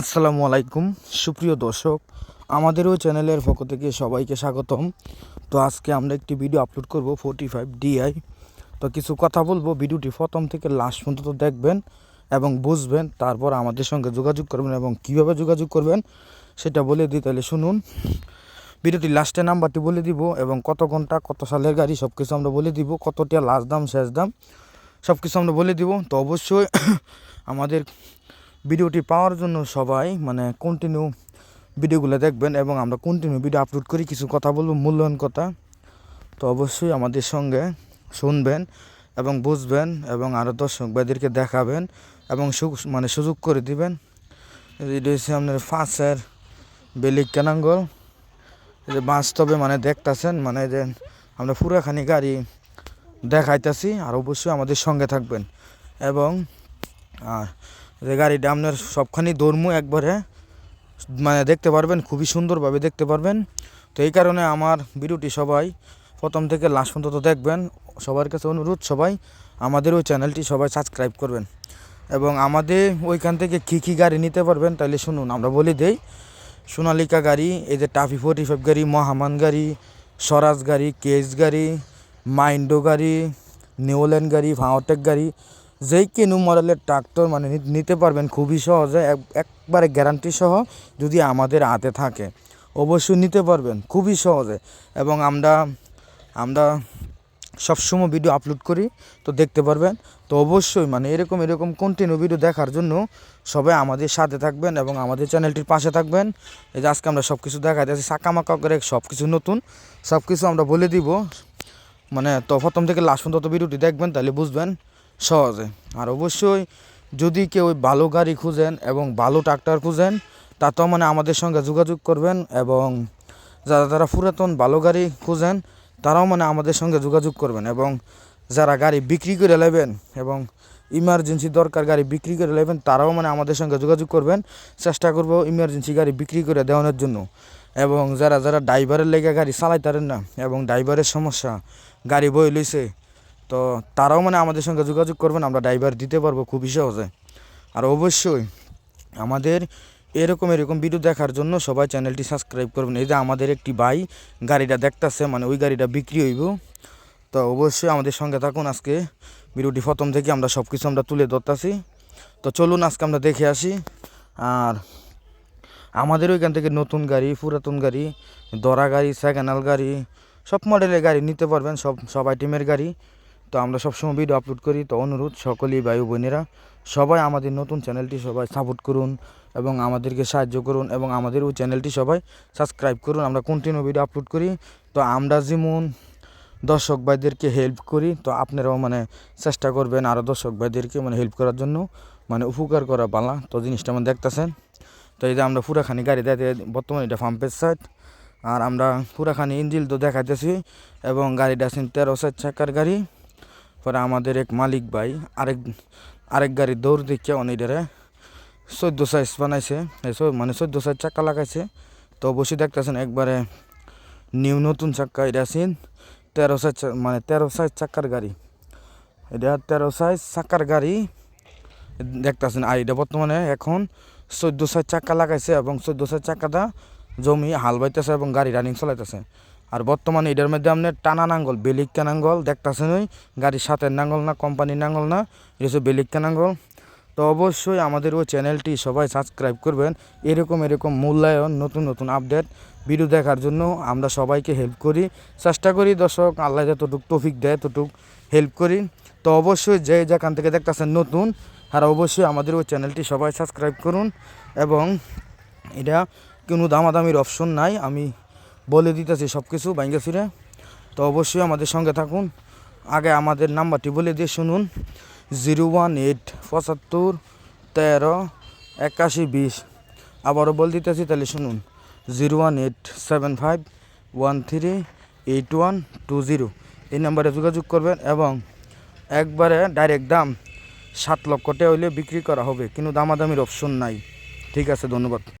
আসসালামু আলাইকুম। সুপ্রিয় দর্শক, আমাদেরও চ্যানেলের পক্ষ থেকে সবাইকে স্বাগতম। তো আজকে আমরা একটি ভিডিও আপলোড করব ফোর্টি ফাইভ ডিআই তো কিছু কথা বলব ভিডিওটি প্রথম থেকে লাস্ট পর্যন্ত দেখবেন এবং বুঝবেন, তারপর আমাদের সঙ্গে যোগাযোগ করবেন এবং কীভাবে যোগাযোগ করবেন সেটা বলে দিই, তাহলে শুনুন। ভিডিওটি লাস্টে নাম্বারটি বলে দিব এবং কত ঘণ্টা, কত সালের গাড়ি সব কিছু আমরা বলে দিব, কতটা লাস্ট দাম, শেষ দাম সব কিছু আমরা বলে দিব। তো অবশ্যই আমাদের ভিডিওটি পাওয়ার জন্য সবাই মানে কন্টিনিউ ভিডিওগুলো দেখবেন এবং আমরা কন্টিনিউ ভিডিও আপলোড করি, কিছু কথা বলব, মূল্যায়ন কথা। তো অবশ্যই আমাদের সঙ্গে শুনবেন এবং বুঝবেন এবং আরও দর্শক ভাইদেরকে দেখাবেন এবং মানে সুযোগ করে দিবেন। এটা হচ্ছে আপনার ফাঁসের বেলিক কেনাঙ্গল যে বাস্তবে মানে দেখতাছেন মানে যে আমরা পুরাখানি গাড়ি দেখাইতেছি, আর অবশ্যই আমাদের সঙ্গে থাকবেন। এবং, আর গাড়িটা আপনার সবখানি দৌড়মু একবারে। মানে দেখতে পারবেন, খুবই সুন্দরভাবে দেখতে পারবেন। তো এই কারণে আমার ভিডিওটি সবাই প্রথম থেকে লাস্ট পর্যন্ত দেখবেন। সবার কাছে অনুরোধ সবাই, আমাদের ওই চ্যানেলটি সবাই সাবস্ক্রাইব করবেন। এবং আমাদের ওইখান থেকে কী কী গাড়ি নিতে পারবেন তাহলে শুনুন, আমরা বলে দেই। সোনালিকা গাড়ি, এই যে টাফি ফোর্টি ফাইভ গাড়ি, মহামান গাড়ি, স্বরাজ গাড়ি কেস গাড়ি, মাইন্ডো গাড়ি নিওল্যান্ড গাড়ি, ভাওটেক গাড়ি যেই কেনু মডেলের ট্রাক্টর মানে নিতে পারবেন খুবই সহজে একবারে গ্যারান্টি সহ যদি আমাদের হাতে থাকে। অবশ্যই নিতে পারবেন, খুবই সহজে। এবং আমরা আমরা সবসময় ভিডিও আপলোড করি, তো দেখতে পারবেন। তো অবশ্যই মানে এরকম এরকম কন্টিনিউ ভিডিও দেখার জন্য সবাই আমাদের সাথে থাকবেন এবং আমাদের চ্যানেলটির পাশে থাকবেন। এই যে আজকে আমরা সব কিছু দেখাইতেছি সাকামাকা করে সব কিছু নতুন। সব কিছু আমরা বলে দিব। মানে তো প্রথম থেকে লাস্ট পর্যন্ত ভিডিওটি দেখবেন, তাহলে বুঝবেন। সহজে। আর অবশ্যই যদি কেউ ভালো গাড়ি খুঁজেন এবং ভালো ট্রাক্টর খুঁজেন, তা মানে আমাদের সঙ্গে যোগাযোগ করবেন এবং যারা যারা পুরাতন ভালো গাড়ি খুঁজেন, তারাও মানে আমাদের সঙ্গে যোগাযোগ করবেন এবং যারা গাড়ি বিক্রি করে নেবেন এবং ইমার্জেন্সি দরকার গাড়ি বিক্রি করে নেবেন, তারাও মানে আমাদের সঙ্গে যোগাযোগ করবেন। চেষ্টা করব ইমার্জেন্সি গাড়ি বিক্রি করে দেওয়ানোর জন্য। এবং যারা যারা ড্রাইভারের লেগে গাড়ি চালাইতারেন না এবং ড্রাইভারের সমস্যা, গাড়ি বই লইছে তো তারাও মানে আমাদের সঙ্গে যোগাযোগ করবেন, আমরা ড্রাইভার দিতে পারব খুবই সহজে। আর অবশ্যই আমাদের এরকম এরকম ভিডিও দেখার জন্য সবাই চ্যানেলটি সাবস্ক্রাইব করবেন। এই যে আমাদের একটি ভাই গাড়িটা দেখতাছে মানে ওই গাড়িটা বিক্রি হইব। তো অবশ্যই আমাদের সঙ্গে থাকুন আজকে। ভিডিওটি প্রথম থেকে আমরা সব কিছু আমরা তুলে ধরতাছি। তো চলুন আজকে আমরা দেখে আসি। আর আমাদের ওইখান থেকে নতুন গাড়ি, পুরাতন গাড়ি, দরা গাড়ি সেকেন্ড গাড়ি, সব মডেলের গাড়ি নিতে পারবেন, সব সব আইটেমের গাড়ি। তো আমরা সবসময় ভিডিও আপলোড করি। তো অনুরোধ, সকলেই ভাই বোনেরা, সবাই আমাদের নতুন চ্যানেলটি সবাই সাপোর্ট করুন এবং আমাদেরকে সাহায্য করুন এবং আমাদের ওই চ্যানেলটি সবাই সাবস্ক্রাইব করুন। আমরা কন্টিনিউ ভিডিও আপলোড করি। তো আমরা যেমন দর্শক ভাইদেরকে হেল্প করি, তো আপনারাও মানে চেষ্টা করবেন আরও দর্শক ভাইদেরকে মানে হেল্প করার জন্য মানে উপকার করা বালা তো জিনিসটা মানে দেখতেছেন। তো এই যে আমরা পুরাখানি গাড়ি দেখতে বর্তমানে এটা পাম্পের সাইড আর আমরা পুরাখানি ইঞ্জিল তো দেখাইতেছি এবং গাড়িটা আছেন তেরো সাইড চাকার গাড়ি। পরে আমাদের এক মালিক ভাই আরেক আরেক গাড়ি দৌড় দিচ্ছে অনেকটারে চোদ্দ সাইজ বানাইছে। মানে চোদ্দ সাইজ চাক্কা লাগাইছে। তো অবশ্যই দেখতেছেন একবারে নিউ নতুন চাক্কা, এটা আছেন তেরো সাইজ মানে তেরো সাইজ চাক্কার গাড়ি। এটা তেরো সাইজ চাক্কার গাড়ি দেখতেছেন। আর এটা বর্তমানে এখন চোদ্দ সাইজ চাক্কা লাগাইছে এবং চোদ্দ সাইজ চাক্কাটা জমি হাল বাইতেছে এবং গাড়ি রানিং চলাইতেছে। আর বর্তমানে এটার মধ্যে আপনার টানা নাঙ্গল বেলিকা নাঙ্গল, দেখতেছেন ওই? গাড়ির সাথে নাঙ্গল না কোম্পানির নাঙ্গল না, এটা হচ্ছে নাঙ্গল। তো অবশ্যই আমাদের ওই চ্যানেলটি সবাই সাবস্ক্রাইব করবেন। এরকম এরকম মূল্যায়ন, নতুন নতুন আপডেট ভিডিও দেখার জন্য আমরা সবাইকে হেল্প করি। চেষ্টা করি দর্শক, আল্লাহ যতটুক তৌফিক দেয় ততটুক হেল্প করি। তো অবশ্যই যে যেখান থেকে দেখতেছেন নতুন, আর অবশ্যই আমাদের ওই চ্যানেলটি সবাই সাবস্ক্রাইব করুন। এবং এটা কোনো দামাদামির অপশন নাই। আমি বলে দিতেছি সব কিছু বাইঙ্গা ফিরে। তো অবশ্যই আমাদের সঙ্গে থাকুন। আগে আমাদের নাম্বারটি বলে দিয়ে শুনুন। জিরো ওয়ান এইট পঁচাত্তর তেরো একাশি বিশ। আবারও বলে দিতেছি, তাহলে শুনুন। Zero one eight seven five one three eight one two zero. এই নাম্বারে যোগাযোগ করবেন এবং একবারে ডাইরেক্ট দাম সাত লক্ষ টাকা হইলে বিক্রি করা হবে। কিন্তু দামাদামির অপশন নাই। ঠিক আছে, ধন্যবাদ।